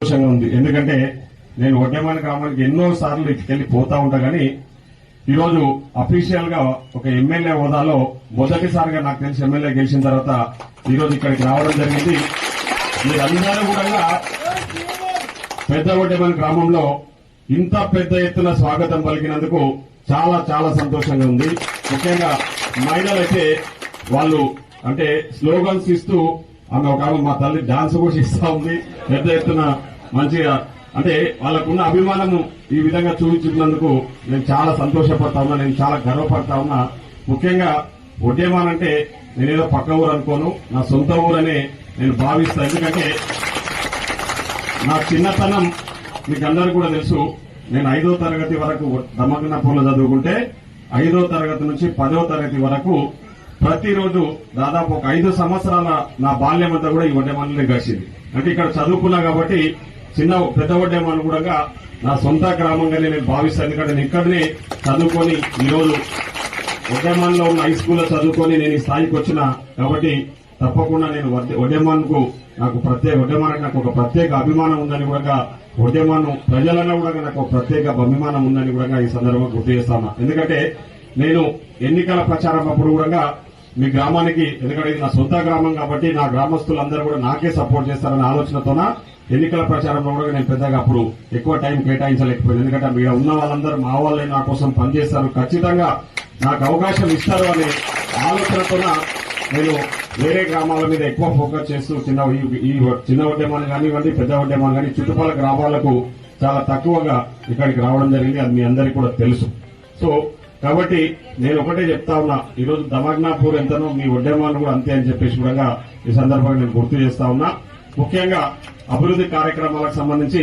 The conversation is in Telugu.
సంతోషంగా ఉంది. ఎందుకంటే నేను వడ్డేమాని గ్రామానికి ఎన్నో సార్లు వెళ్ళి పోతా ఉంటా గానీ ఈరోజు అఫీషియల్గా ఒక ఎమ్మెల్యే హోదాలో మొదటిసారిగా నాకు తెలిసి ఎమ్మెల్యే గెలిచిన తర్వాత ఈరోజు ఇక్కడికి రావడం జరిగింది. మీరందరూ కూడా పెద్ద వడ్డేమాని గ్రామంలో ఇంత పెద్ద ఎత్తున స్వాగతం పలికినందుకు చాలా చాలా సంతోషంగా ఉంది. ముఖ్యంగా మహిళలైతే వాళ్ళు అంటే స్లోగన్స్ ఇస్తూ ఆమె ఒక ఆమె మా తల్లి డాన్స్ కూడా ఇస్తా ఉంది. పెద్ద ఎత్తున మంచిగా అంటే వాళ్ళకున్న అభిమానము ఈ విధంగా చూపించినందుకు నేను చాలా సంతోషపడతా ఉన్నా నేను చాలా గర్వపడతా ఉన్నా. ముఖ్యంగా ఒడ్డేమాన్ అంటే నేనేదో పక్క ఊరు అనుకోను నా సొంత ఊరనే నేను భావిస్తా. ఎందుకంటే నా చిన్నతనం మీకు కూడా తెలుసు నేను ఐదో తరగతి వరకు దమగ్నపూర్లో చదువుకుంటే ఐదో తరగతి నుంచి పదో తరగతి వరకు ప్రతిరోజు దాదాపు ఒక ఐదు సంవత్సరాల నా బాల్యం అంతా కూడా ఈ వడ్డేమానులే గడిచింది. అంటే ఇక్కడ చదువుకున్నా కాబట్టి చిన్న పెద్ద వడ్డేమాను కూడా నా సొంత గ్రామంగానే నేను భావిస్తాను ఎందుకంటే నేను ఇక్కడనే చదువుకొని ఈరోజు ఉద్యమాన్లో ఉన్న హై స్కూల్లో చదువుకొని నేను ఈ స్థాయికి వచ్చిన కాబట్టి తప్పకుండా నేను ఉద్యమాన్కు నాకు ప్రత్యేక ఉద్యమానికి నాకు ఒక ప్రత్యేక అభిమానం ఉందని కూడా ఉద్యమానం ప్రజలన్నా కూడా నాకు ఒక ప్రత్యేక అభిమానం ఉందని కూడా ఈ సందర్భంగా గుర్తు చేస్తాను. ఎందుకంటే నేను ఎన్నికల ప్రచారం అప్పుడు కూడా మీ గ్రామానికి ఎందుకంటే ఇది నా సొంత గ్రామం కాబట్టి నా గ్రామస్తులందరూ కూడా నాకే సపోర్ట్ చేస్తారనే ఆలోచనతోన ఎన్నికల ప్రచారంలో కూడా నేను పెద్దగా అప్పుడు ఎక్కువ టైం కేటాయించలేకపోయింది ఎందుకంటే మీరు ఉన్న వాళ్ళందరూ మా వాళ్ళే నా కోసం పనిచేస్తారు. ఖచ్చితంగా నాకు అవకాశం ఇస్తారు అనే ఆలోచనతోన నేను వేరే గ్రామాల మీద ఎక్కువ ఫోకస్ చేస్తూ చిన్న ఈ- ఈ చిన్న ఉద్యమాన్ని కానివ్వండి పెద్ద ఉద్యమాన్ని కానీ చుట్టుపక్కల గ్రామాలకు చాలా తక్కువగా ఇక్కడికి రావడం జరిగింది. అది మీ అందరికీ కూడా తెలుసు. సో కాబట్టి నేను ఒకటే చెప్తా ఉన్నా. ఈరోజు రోజు దమగ్నాపూర్ ఎంతనో మీ ఉద్యమాన్ని కూడా అంతే అని చెప్పేసి కూడా ఈ సందర్భంగా నేను గుర్తు చేస్తా ఉన్నా. ముఖ్యంగా అభివృద్ధి కార్యక్రమాలకు సంబంధించి